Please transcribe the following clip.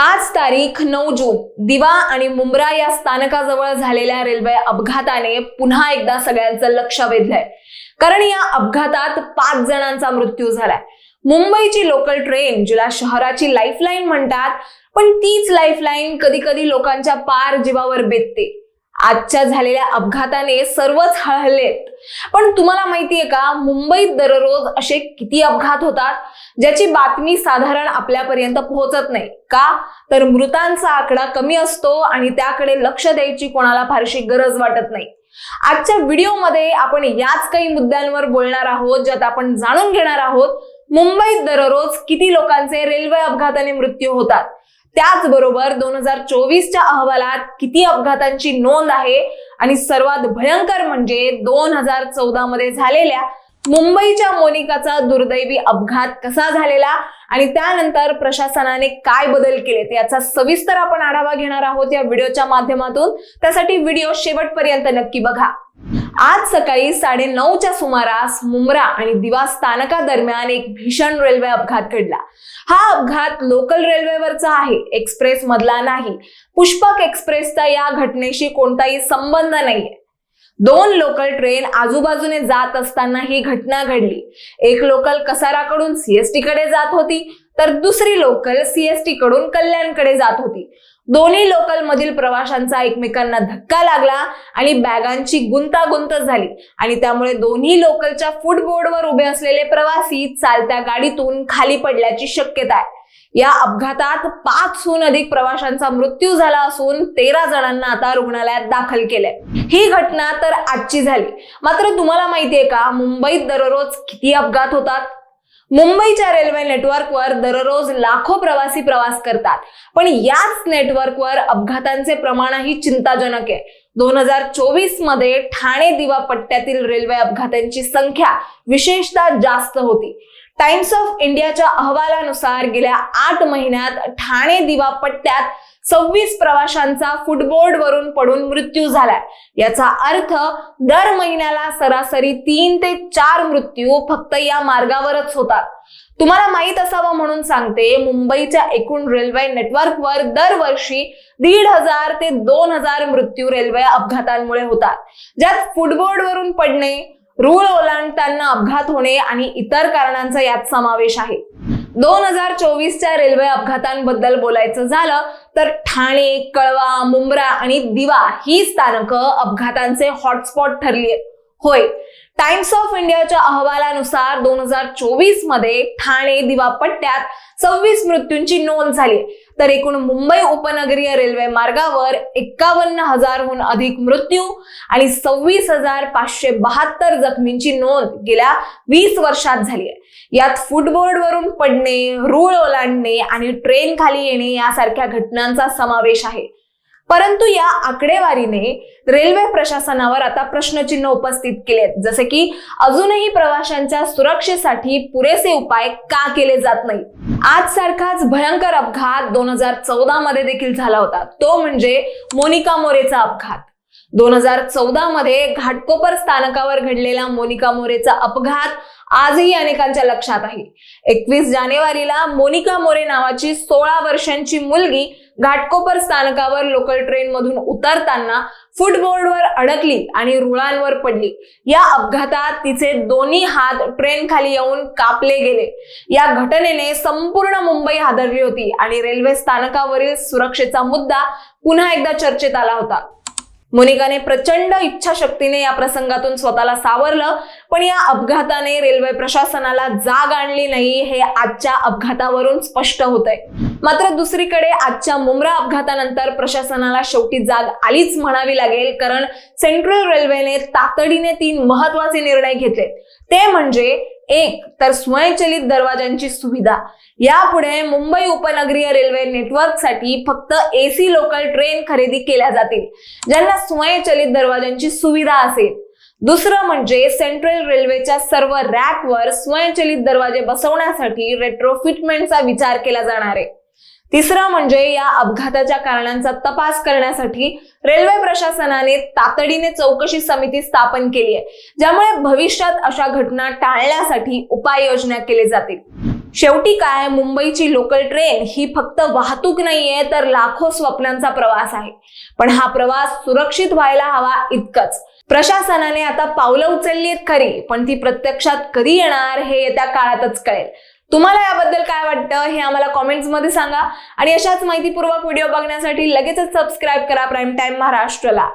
आज तारीख नऊ जून. दिवा आणि मुंब्रा या स्थानकाजवळ झालेल्या रेल्वे अपघाताने पुन्हा एकदा सगळ्यांचं लक्ष वेधलंय. कारण या अपघातात पाच जणांचा मृत्यू झालाय. मुंबईची लोकल ट्रेन जिला शहराची लाईफलाईन म्हणतात पण तीच लाईफलाईन कधी कधी लोकांच्या पार जीवावर बेतते. आजच्या झालेल्या अपघाताने सर्वच हळहळलेत. पण तुम्हाला माहितीये का मुंबईत दररोज असे किती अपघात होतात ज्याची बातमी साधारण आपल्यापर्यंत पोहोचत नाही. का? तर मृतांचा आकडा कमी असतो आणि त्याकडे लक्ष द्यायची कोणाला फारशी गरज वाटत नाही. आजच्या व्हिडिओमध्ये आपण याच काही मुद्द्यांवर बोलणार आहोत ज्यात आपण जाणून घेणार आहोत मुंबईत दररोज किती लोकांचे रेल्वे अपघाताने मृत्यू होतात. त्याचबरोबर दोन हजार चोवीसच्या अहवालात किती अपघातांची नोंद आहे आणि सर्वात भयंकर म्हणजे दोन हजार चौदा मध्ये झालेल्या मुंबईच्या मोनिकाचा दुर्दैवी अपघात कसा झालेला आणि त्यानंतर प्रशासनाने काय बदल केलेत याचा सविस्तर आपण आढावा घेणार आहोत या व्हिडिओच्या माध्यमातून. त्यासाठी व्हिडिओ शेवटपर्यंत नक्की बघा. आज सकाळी साडे नऊच्या सुमारास मुंब्रा आणि दिवा स्थानका दरम्यान एक भीषण रेल्वे अपघात घडला. हा अपघात लोकल रेल्वेवरचा आहे एक्सप्रेस मधला नाही. पुष्पक एक्सप्रेसचा या घटनेशी कोणताही संबंध नाहीये. दोन लोकल ट्रेन आजूबाजूने जात असताना ही घटना घडली. एक लोकल कसाराकडून सीएसटी कडे जात होती तर दुसरी लोकल सीएसटी कडून कल्याणकडे जात होती. दोन्ही लोकल मधील प्रवाशांचा एकमेकांना धक्का लागला आणि बॅगांची गुंतागुंत झाली. आणि त्यामुळे दोन्ही लोकलच्या फुटबोर्डवर उभे असलेले प्रवासी चालत्या गाडीतून खाली पडल्याची शक्यता आहे. या अपघातात पाचहून अधिक प्रवाशांचा मृत्यू झाला असून तेरा जणांना आता रुग्णालयात दाखल केलंय. ही घटना तर आजची झाली. मात्र तुम्हाला माहितीये का मुंबईत दररोज किती अपघात होतात? मुंबईच्या रेल्वे नेटवर्कवर दररोज लाखो प्रवासी प्रवास करतात. पण याच नेटवर्कवर अपघातांचे प्रमाणही चिंताजनक आहे. दोन हजार चोवीसमध्ये ठाणे दिवा पट्ट्यातील रेल्वे अपघातांची संख्या विशेषतः जास्त होती. टाइम्स ऑफ इंडियाच्या अहवालानुसार गेल्या आठ महिन्यात ठाणे दिवा पट्ट्यात सव्वीस प्रवाशांचा फुटबोर्ड वरून पडून मृत्यू झालाय. याचा अर्थ दर महिन्याला सरासरी तीन ते चार मृत्यू फक्त या मार्गावरच होतात. तुम्हाला माहीत असावं म्हणून सांगते मुंबईच्या एकूण रेल्वे नेटवर्कवर दरवर्षी दीड हजार ते दोन हजार मृत्यू रेल्वे अपघातांमुळे होतात. ज्यात फुटबोर्ड वरून पडणे रूळ ओलांडताना अपघात होणे आणि इतर कारणांचा यात समावेश आहे. दोन हजार चोवीसच्या रेल्वे अपघातांबद्दल बोलायचं झालं तर ठाणे कळवा मुंब्रा आणि दिवा ही स्थानकं अपघातांचे हॉटस्पॉट ठरली आहेत. होय. टाइम्स ऑफ इंडियाच्या अहवालानुसार दोन हजार चोवीसमध्ये ठाणे दिवा पट्ट्यात सव्वीस मृत्यूंची नोंद झाली. तर एकूण मुंबई उपनगरीय रेल्वे मार्गावर एक्कावन्न हजारहून अधिक मृत्यू आणि सव्वीस हजार पाचशे बहात्तर जखमींची नोंद गेल्या वीस वर्षात झाली आहे. यात फुटबोर्डवरून पडणे रूळ ओलांडणे आणि ट्रेन खाली येणे यासारख्या घटनांचा समावेश आहे. परंतु या आकडेवारीने रेल्वे प्रशासनावर आता प्रश्नचिन्ह उपस्थित केले आहेत. जसे की अजूनही प्रवाशांच्या सुरक्षेसाठी पुरेसे उपाय का केले जात नाही आज सारखाच भयंकर अपघात दोन हजार चौदा मध्ये देखील झाला होता. तो म्हणजे मोनिका मोरेचा अपघात. दोन हजार चौदा मध्ये घाटकोपर स्थानकावर घडलेला मोनिका मोरेचा अपघात आजही अनेकांच्या लक्षात आहे. एकवीस जानेवारीला मोनिका मोरे नावाची सोळा वर्षांची मुलगी घाटकोपर स्थानकावर लोकल ट्रेन मधून उतरताना फुटबोर्डवर अडकली आणि रुळांवर पडली. या अपघातात तिचे दोन्ही हात ट्रेन खाली येऊन कापले गेले. या घटनेने संपूर्ण मुंबई हादरली होती आणि रेल्वे स्थानकावरील सुरक्षेचा मुद्दा पुन्हा एकदा चर्चेत आला होता. मोनिकाने प्रचंड इच्छाशक्तीने या प्रसंगातून स्वतःला सावरलं पण या अपघाताने रेल्वे प्रशासनाला जाग आणली नाही हे आजच्या अपघातावरून स्पष्ट होत आहे मात्र दुसरीकडे आजच्या मुंब्रा अपघातानंतर प्रशासनाला शेवटी जाग आलीच म्हणावी लागेल कारण सेंट्रल रेल्वेने तातडीने तीन महत्त्वाचे निर्णय घेतले. ते म्हणजे एक तर स्वयंचलित दरवाजांची सुविधा. यापुढे मुंबई उपनगरीय रेल्वे नेटवर्कसाठी फक्त एसी लोकल ट्रेन खरेदी केल्या जातील ज्यांना स्वयंचलित दरवाजांची सुविधा असेल. दुसरं म्हणजे सेंट्रल रेल्वेच्या सर्व रॅकवर स्वयंचलित दरवाजे बसवण्यासाठी रेट्रोफिटमेंटचा विचार केला जाणार आहे. तिसरं म्हणजे या अपघाताच्या कारणांचा तपास करण्यासाठी रेल्वे प्रशासनाने तातडीने चौकशी समिती स्थापन केली आहे ज्यामुळे भविष्यात अशा घटना टाळण्यासाठी उपाययोजना केले जातील. शेवटी काय मुंबईची लोकल ट्रेन ही फक्त वाहतूक नाहीये तर लाखो स्वप्नांचा प्रवास आहे. पण हा प्रवास सुरक्षित व्हायला हवा इतकंच. प्रशासनाने आता पावलं उचलली आहेत खरी पण ती प्रत्यक्षात कधी येणार हे येत्या काळातच कळेल. तुम्हाला याबद्दल काय वाटतं हे आम्हाला कॉमेंट्समध्ये सांगा. आणि अशाच माहितीपूर्वक व्हिडिओ बघण्यासाठी लगेचच सबस्क्राईब करा प्राईम टाइम महाराष्ट्रला.